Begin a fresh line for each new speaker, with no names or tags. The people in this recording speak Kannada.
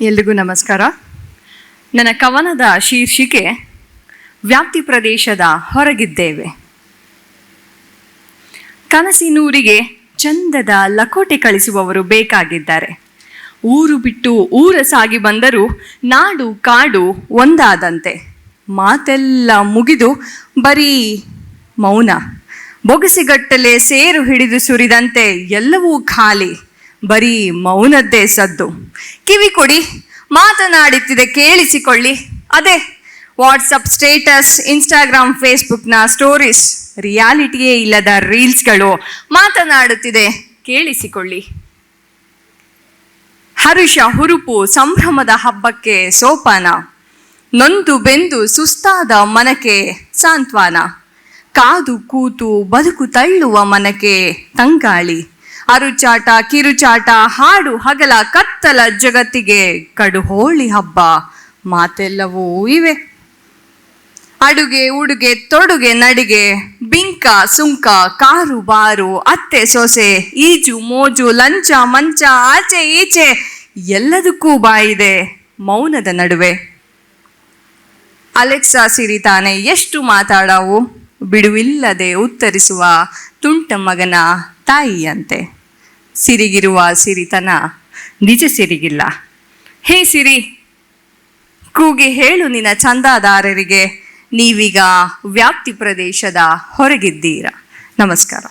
ಎಲ್ರಿಗೂ ನಮಸ್ಕಾರ. ನನ್ನ ಕವನದ ಶೀರ್ಷಿಕೆ, ವ್ಯಾಪ್ತಿ ಪ್ರದೇಶದ ಹೊರಗಿದ್ದೇವೆ. ಕನಸಿನೂರಿಗೆ ಚಂದದ ಲಕೋಟೆ ಕಳಿಸುವವರು ಬೇಕಾಗಿದ್ದಾರೆ. ಊರು ಬಿಟ್ಟು ಊರ ಸಾಗಿ ಬಂದರೂ ನಾಡು ಕಾಡು ಒಂದಾದಂತೆ. ಮಾತೆಲ್ಲ ಮುಗಿದು ಬರೀ ಮೌನ. ಬೊಗಸಿಗಟ್ಟಲೆ ಸೇರು ಹಿಡಿದು ಸುರಿದಂತೆ ಎಲ್ಲವೂ ಖಾಲಿ. ಬರೀ ಮೌನದ್ದೇ ಸದ್ದು. ಕಿವಿ ಕೊಡಿ, ಮಾತನಾಡುತ್ತಿದೆ ಕೇಳಿಸಿಕೊಳ್ಳಿ. ಅದೇ ವಾಟ್ಸಪ್ ಸ್ಟೇಟಸ್ ಇನ್ಸ್ಟಾಗ್ರಾಮ್ ಫೇಸ್ಬುಕ್ನ ಸ್ಟೋರೀಸ್ ರಿಯಾಲಿಟಿಯೇ ಇಲ್ಲದ ರೀಲ್ಸ್ಗಳು ಮಾತನಾಡುತ್ತಿದೆ ಕೇಳಿಸಿಕೊಳ್ಳಿ. ಹರುಷ ಹುರುಪು ಸಂಭ್ರಮದ ಹಬ್ಬಕ್ಕೆ ಸೋಪಾನ. ನೊಂದು ಬೆಂದು ಸುಸ್ತಾದ ಮನಕ್ಕೆ ಸಾಂತ್ವಾನ. ಕಾದು ಕೂತು ಬದುಕು ತಳ್ಳುವ ಮನಕ್ಕೆ ತಂಗಾಳಿ. ಅರುಚಾಟ, ಕಿರುಚಾಟ, ಹಾಡು, ಹಗಲ, ಕತ್ತಲ ಜಗತ್ತಿಗೆ ಕಡುಹೋಳಿ ಹಬ್ಬ. ಮಾತೆಲ್ಲವೂ ಇವೆ. ಅಡುಗೆ, ಉಡುಗೆ, ತೊಡುಗೆ, ನಡಿಗೆ, ಬಿಂಕ, ಸುಂಕ, ಕಾರು, ಬಾರು, ಅತ್ತೆ, ಸೊಸೆ, ಈಜು, ಮೋಜು, ಲಂಚ, ಮಂಚ, ಆಚೆ, ಈಚೆ, ಎಲ್ಲದಕ್ಕೂ ಬಾಯಿದೆ ಮೌನದ ನಡುವೆ. ಅಲೆಕ್ಸಾ ಸಿರಿ ತಾನೆ, ಎಷ್ಟು ಮಾತಾಡವು? ಬಿಡುವಿಲ್ಲದೆ ಉತ್ತರಿಸುವ ತುಂಟ ಮಗನ ತಾಯಿಯಂತೆ. ಸಿರಿಗಿರುವ ಸಿರಿತನ ನಿಜ ಸಿರಿಗಿಲ್ಲ. ಹೇ ಸಿರಿ, ಕೂಗಿ ಹೇಳು ನಿನ್ನ ಚಂದಾದಾರರಿಗೆ, ನೀವೀಗ ವ್ಯಾಪ್ತಿ ಪ್ರದೇಶದ ಹೊರಗಿದ್ದೀರಾ. ನಮಸ್ಕಾರ.